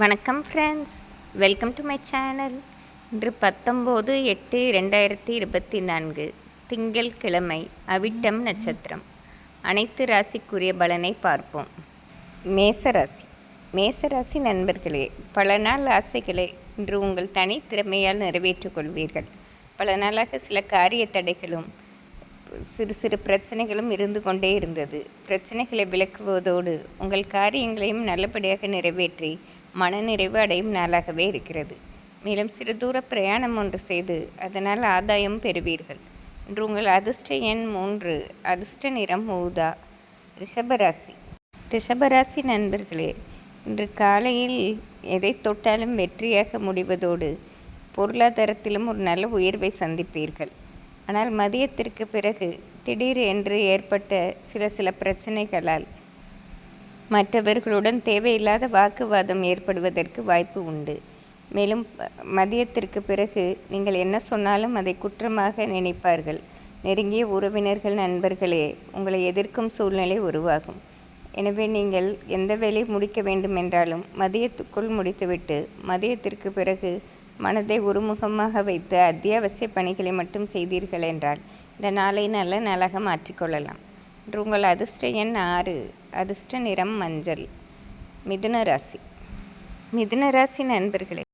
வணக்கம் friends welcome to my channel இன்று பத்தொம்போது எட்டு ரெண்டாயிரத்தி இருபத்தி நான்கு. திங்கள்கிழமை அவிட்டம் நட்சத்திரம். அனைத்து ராசிக்குரிய பலனை பார்ப்போம். மேசராசி. மேசராசி நண்பர்களே பல நாள் ஆசைகளை இன்று உங்கள் தனித்திறமையால் நிறைவேற்றிக் கொள்வீர்கள். பல நாளாக சில காரிய தடைகளும் சிறு சிறு பிரச்சனைகளும் இருந்து கொண்டே இருந்தது. பிரச்சனைகளை விளக்குவதோடு உங்கள் காரியங்களையும் நல்லபடியாக நிறைவேற்றி மனநிறைவு அடையும் நாளாகவே இருக்கிறது. மேலும் சிறு தூர பிரயாணம் ஒன்று செய்து அதனால் ஆதாயம் பெறுவீர்கள். இன்று உங்கள் அதிர்ஷ்ட எண் மூன்று அதிர்ஷ்ட நிறம் ஊதா ரிஷபராசி. ரிஷபராசி நண்பர்களே இன்று காலையில் எதை தொட்டாலும் வெற்றியாக முடிவதோடு பொருளாதாரத்திலும் ஒரு நல்ல உயர்வை சந்திப்பீர்கள். ஆனால் மதியத்திற்கு பிறகு திடீர் என்று ஏற்பட்ட சில சில பிரச்சனைகளால் மற்றவர்களுடன் தேவையில்லாத வாக்குவாதம் ஏற்படுவதற்கு வாய்ப்பு உண்டு. மேலும் மதியத்திற்கு பிறகு நீங்கள் என்ன சொன்னாலும் அதை குற்றமாக நினைப்பார்கள். நெருங்கிய உறவினர்கள் நண்பர்களே உங்களை எதிர்க்கும் சூழ்நிலை உருவாகும். எனவே நீங்கள் எந்த வேலை முடிக்க வேண்டும் என்றாலும் மதியத்துக்குள் முடித்துவிட்டு மதியத்திற்கு பிறகு மனதை ஒருமுகமாக வைத்து அத்தியாவசிய பணிகளை மட்டும் செய்தீர்கள் என்றால் இந்த நாளை நல்ல நாளாக மாற்றிக்கொள்ளலாம். இன்று உங்கள் அதிர்ஷ்ட எண் ஆறு. அதிர்ஷ்ட நிறம் மஞ்சள். மிதுன ராசி. மிதுன ராசி நண்பர்களே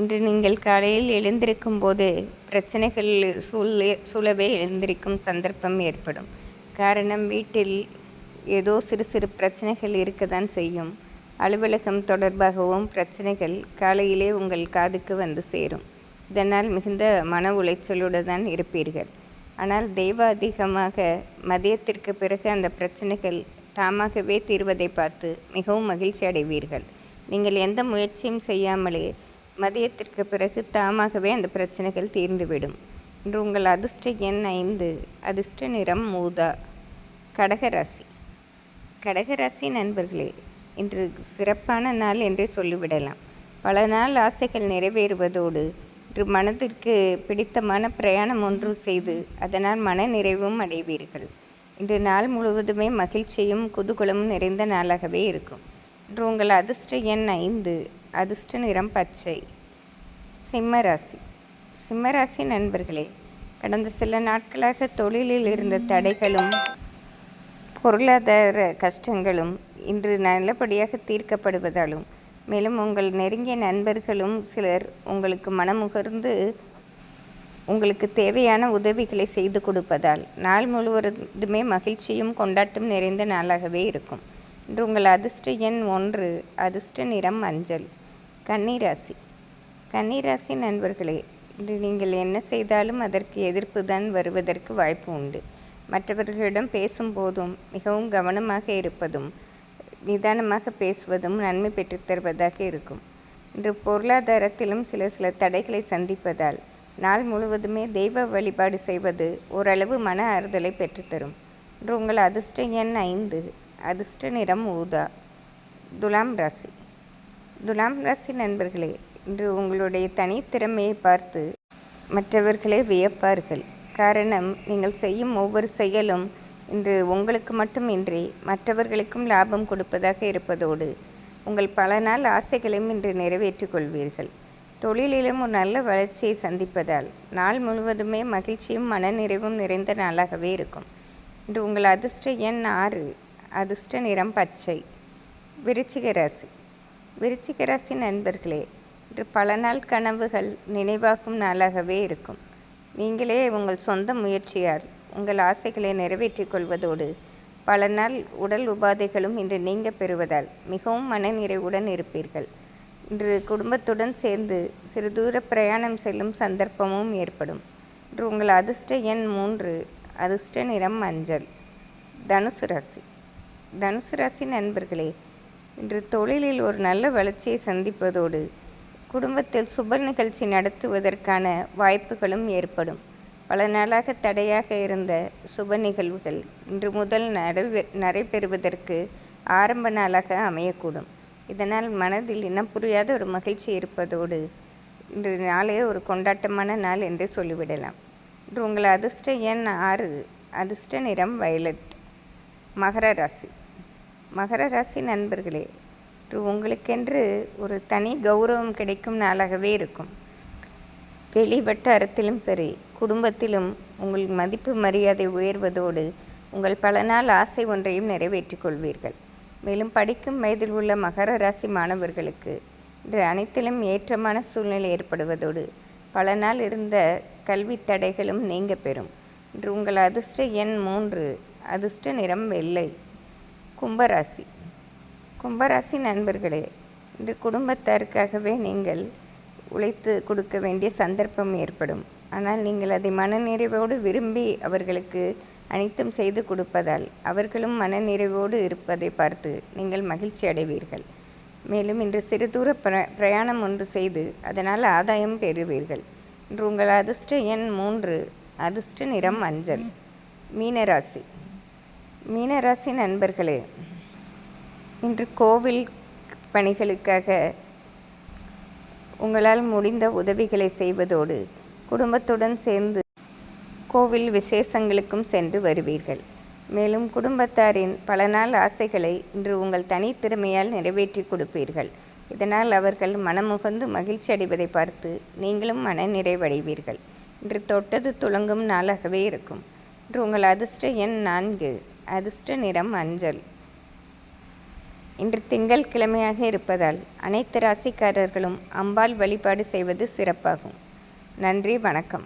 இன்று நீங்கள் காலையில் எழுந்திருக்கும் போது பிரச்சனைகள் சூழ சூழவே எழுந்திருக்கும் சந்தர்ப்பம் ஏற்படும். காரணம் வீட்டில் ஏதோ சிறு சிறு பிரச்சனைகள் இருக்க தான் செய்யும். அலுவலகம் தொடர்பாகவும் பிரச்சனைகள் காலையிலே உங்கள் காதுக்கு வந்து சேரும். இதனால் மிகுந்த மன உளைச்சலோடு தான் இருப்பீர்கள். ஆனால் தெய்வாதிகமாக மதியத்திற்கு பிறகு அந்த பிரச்சனைகள் தாமாகவே தீர்வதை பார்த்து மிகவும் மகிழ்ச்சி அடைவீர்கள். நீங்கள் எந்த முயற்சியும் செய்யாமலே மதியத்திற்கு பிறகு தாமாகவே அந்த பிரச்சனைகள் தீர்ந்துவிடும். இன்று உங்கள் அதிர்ஷ்ட எண் ஐந்து அதிர்ஷ்ட நிறம் மூதா கடகராசி கடகராசி நண்பர்களே இன்று சிறப்பான நாள் என்றே சொல்லிவிடலாம். பல நாள் ஆசைகள் நிறைவேறுவதோடு மனதிற்கு பிடித்தமான பிரயாணம் ஒன்று செய்து அதனால் மன நிறைவும் அடைவீர்கள். இன்று நாள் முழுவதுமே மகிழ்ச்சியும் குதூகலமும் நிறைந்த நாளாகவே இருக்கும். இன்று உங்கள் அதிர்ஷ்ட எண் ஐந்து அதிர்ஷ்ட நிறம் பச்சை. சிம்மராசி சிம்மராசி நண்பர்களே கடந்த சில நாட்களாக தொழிலில் இருந்த தடைகளும் பொருளாதார கஷ்டங்களும் இன்று நல்லபடியாக தீர்க்கப்படுவதாலும் மேலும் உங்கள் நெருங்கிய நண்பர்களும் சிலர் உங்களுக்கு மனமுகர்ந்து உங்களுக்கு தேவையான உதவிகளை செய்து கொடுப்பதால் நாள் முழுவதுமே மகிழ்ச்சியும் கொண்டாட்டம் நிறைந்த நாளாகவே இருக்கும். இன்று உங்கள் அதிர்ஷ்ட எண் ஒன்று அதிர்ஷ்ட நிறம் மஞ்சள். கன்னிராசி. கன்னிராசி நண்பர்களே இன்று நீங்கள் என்ன செய்தாலும் அதற்கு எதிர்ப்பு தான் வருவதற்கு வாய்ப்பு உண்டு. மற்றவர்களிடம் பேசும்போதும் மிகவும் கவனமாக இருப்பதும் நிதானமாக பேசுவதும் நன்மை பெற்றுத் தருவதாக இருக்கும். இன்று பொருளாதாரத்திலும் சில சில தடைகளை சந்திப்பதால் நாள் முழுவதுமே தெய்வ வழிபாடு செய்வது ஓரளவு மன ஆறுதலை பெற்றுத்தரும் இன்று உங்கள் அதிர்ஷ்ட எண் ஐந்து அதிர்ஷ்ட நிறம் ஊதா துலாம் ராசி. துலாம் ராசி நண்பர்களே இன்று உங்களுடைய தனித்திறமையை பார்த்து மற்றவர்களே வியப்பார்கள். காரணம் நீங்கள் செய்யும் ஒவ்வொரு செயலும் இன்று உங்களுக்கு மட்டுமின்றி மற்றவர்களுக்கும் லாபம் கொடுப்பதாக இருப்பதோடு உங்கள் பல நாள் ஆசைகளையும் இன்று நிறைவேற்றிக் கொள்வீர்கள் தொழிலிலும் ஒரு நல்ல வளர்ச்சியை சந்திப்பதால் நாள் முழுவதுமே மகிழ்ச்சியும் மனநிறைவும் நிறைந்த நாளாகவே இருக்கும். இன்று உங்கள் அதிர்ஷ்ட எண் ஆறு அதிர்ஷ்ட நிறம் பச்சை. விருச்சிக ராசி. விருச்சிக ராசி நண்பர்களே இன்று பல நாள் கனவுகள் நினைவாகும் நாளாகவே இருக்கும். நீங்களே உங்கள் சொந்த முயற்சியால் உங்கள் ஆசைகளை நிறைவேற்றிக் கொள்வதோடு பல நாள் உடல் உபாதைகளும் இன்று நீங்க பெறுவதால் மிகவும் மனநிறைவுடன் இருப்பீர்கள். இன்று குடும்பத்துடன் சேர்ந்து சிறு தூர பிரயாணம் செல்லும் சந்தர்ப்பமும் ஏற்படும். இன்று உங்கள் அதிர்ஷ்ட எண் மூன்று அதிர்ஷ்ட நிறம் மஞ்சள். தனுசு ராசி. தனுசு ராசி நண்பர்களே இன்று தொழிலில் ஒரு நல்ல வளர்ச்சியை சந்திப்பதோடு குடும்பத்தில் சுப நிகழ்ச்சி நடத்துவதற்கான வாய்ப்புகளும் ஏற்படும். பல நாளாக தடையாக இருந்த சுப நிகழ்வுகள் இன்று முதல் நடைபெ நடைபெறுவதற்கு ஆரம்ப நாளாக அமையக்கூடும். இதனால் மனதில் இனம் புரியாத ஒரு மகிழ்ச்சி இருப்பதோடு இன்று நாளே ஒரு கொண்டாட்டமான நாள் என்று சொல்லிவிடலாம். இன்று உங்கள் அதிர்ஷ்ட எண் ஆறு அதிர்ஷ்ட நிறம் வயலட் மகர ராசி. மகர ராசி நண்பர்களே இன்று உங்களுக்கென்று ஒரு தனி கௌரவம் கிடைக்கும் நாளாகவே இருக்கும். வெளி வட்டாரத்திலும் சரி குடும்பத்திலும் உங்கள் மதிப்பு மரியாதை உயர்வதோடு உங்கள் பல நாள் ஆசை ஒன்றையும் நிறைவேற்றிக் கொள்வீர்கள் மேலும் படிக்கும் வயதில் உள்ள மகர ராசி மாணவர்களுக்கு இன்று அனைத்திலும் ஏற்றமான சூழ்நிலை ஏற்படுவதோடு பல நாள் இருந்த கல்வி தடைகளும் நீங்க பெறும். இன்று உங்கள் அதிர்ஷ்ட எண் மூன்று அதிர்ஷ்ட நிறம் வெள்ளை. கும்பராசி. கும்பராசி நண்பர்களே இன்று குடும்பத்தாருக்காகவே நீங்கள் உழைத்து கொடுக்க வேண்டிய சந்தர்ப்பம் ஏற்படும். ஆனால் நீங்கள் அதை மனநிறைவோடு விரும்பி அவர்களுக்கு அனைத்தும் செய்து கொடுப்பதால் அவர்களும் மனநிறைவோடு இருப்பதை பார்த்து நீங்கள் மகிழ்ச்சி அடைவீர்கள். மேலும் இன்று சிறு தூர பிர பிரயாணம் ஒன்று செய்து அதனால் ஆதாயம் பெறுவீர்கள். இன்று உங்கள் அதிர்ஷ்ட எண் மூன்று அதிர்ஷ்ட நிறம் மஞ்சள் மீனராசி. மீனராசி நண்பர்களே இன்று கோவில் பணிகளுக்காக உங்களால் முடிந்த உதவிகளை செய்வதோடு குடும்பத்துடன் சேர்ந்து கோவில் விசேஷங்களுக்கும் சென்று வருவீர்கள். மேலும் குடும்பத்தாரின் பல நாள் ஆசைகளை இன்று உங்கள் தனித்திறமையால் நிறைவேற்றி கொடுப்பீர்கள். இதனால் அவர்கள் மனமுகந்து மகிழ்ச்சி அடைவதை பார்த்து நீங்களும் மன நிறைவடைவீர்கள். இன்று தொட்டது துளங்கும் நாளாகவே இருக்கும். இன்று உங்கள் அதிர்ஷ்ட எண் நான்கு அதிர்ஷ்ட நிறம் அஞ்சல். இன்று திங்கள் கிழமையாக இருப்பதால் அனைத்து ராசிக்காரர்களும் அம்பாள் வழிபாடு செய்வது சிறப்பாகும். நன்றி வணக்கம்.